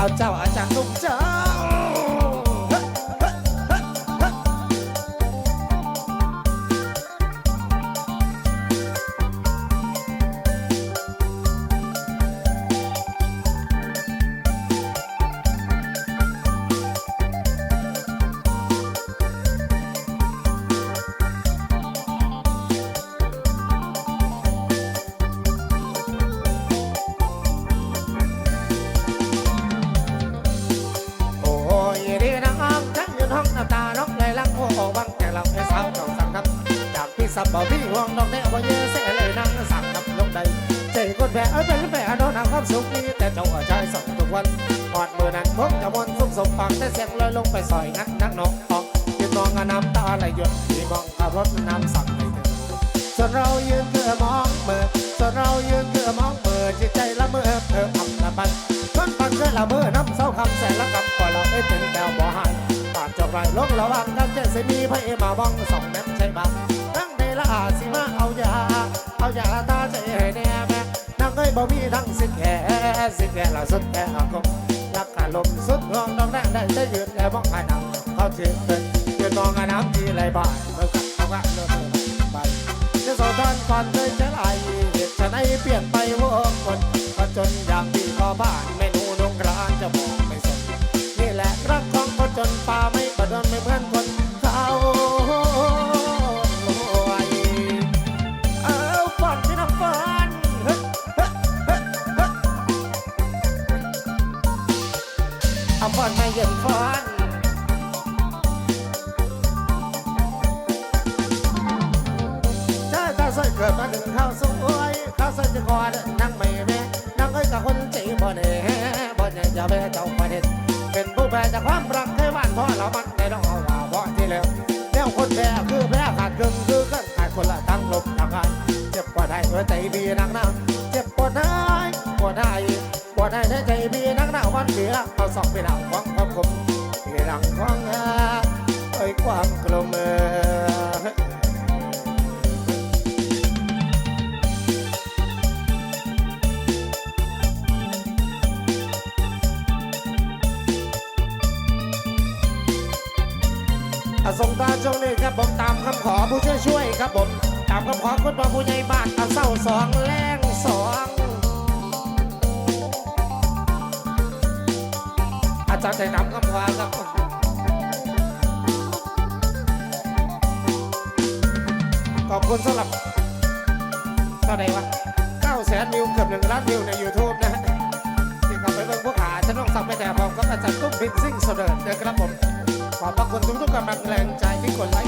Out. สับบ่พี่ห่วงน้องแน่ว่าเยอะเสียเลยนั่งสั่งครับลงใดใจคนแพ้เอ้ยเป็นแพ้โดนหาความสุขนี้แต่เจ้าก็ใช้ส่งทุกวันหอดมือนั้นพบจะมนสุขสมปากแต่เสียงลอยลงไปซอยงักนักน้องออกยืนมองน้ำตาไหลหยดที่มองขับรถน้ำสั่งให้เธอส่วนเรายืนเกือมองเมื่อส่วนเรายืนเกือมองเมื่อจิตใจละเมื่อเธออับละบันต้นปันเคือละเมื่อน้ำเศร้าคำแสนละกับกว่าเราไม่เป็นแก้วบ่หันปากจบไรลงระวังกันเจสิมีพระเอมาบ้องสองแม่ใช่บ้าง อาสิมาเอายา เอายาตาใจแน่แม่นางเอ้ยบ่มีทั้งสิ้นแค่สิ้นแค่ละสุดแค่อากงรักกาลมสุดงองน้องแดงได้จะยืนแค่มองผ่านน้ำเขาถือเป็นยืนมองน้ำที่ไหลบ่ายเมื่อกันเอาละเลิกไปจะสอดอนก่อนเคยจะไหตุฉันให้เปลี่ยนไปวกคนก็จนอย่างที่ขอบ้านเม เอาฝันไม่เย็นฝันถ้าข้าวซอยเกิดมาถึงข้าวสวยข้าวซอยจะกอดนั่งไม่แม่นั่งเอ้ยกับคนจีบ่เน่บ่เน่จะแม่เจ้าประเด็นเป็นผู้แพ้จากความรักเคยหวานเพราะเรามันได้ต้องเอาว่าเพราะที่แล้วแนวคนแพ้คือแพ้ขาดกึ่งคือกันขาดคนละทั้งลมทั้งงานเจ็บปวดให้หัวใจบีนักหนาเจ็บปวดให้ปวดให้ปวดให้ใจบีนักหนาวันเดียเอาสองไปหนังของคว สงตาจงนี่ครับผมตามคำขอผู้ช่วยช่วยครับผมตามคำขอคุณพ่อผู้ใหญ่บ้านอาเศร้าสองแรงสองอาจารย์ได้นำคำขอครับ อบคุณสำหรับเท่าไหร่วะ9แสนวิวเกือบหนึ่งล้านวิวใน YouTube นะที่เข้าไปเบิ่งพวกหาฉันต้องสับไปแต่ผมก็อาจารย์ตุ้มพินซิ่งโซเดอร์นะครับผม ขอบพระคุณทุกๆกำลังแรงใจที่กดไลค์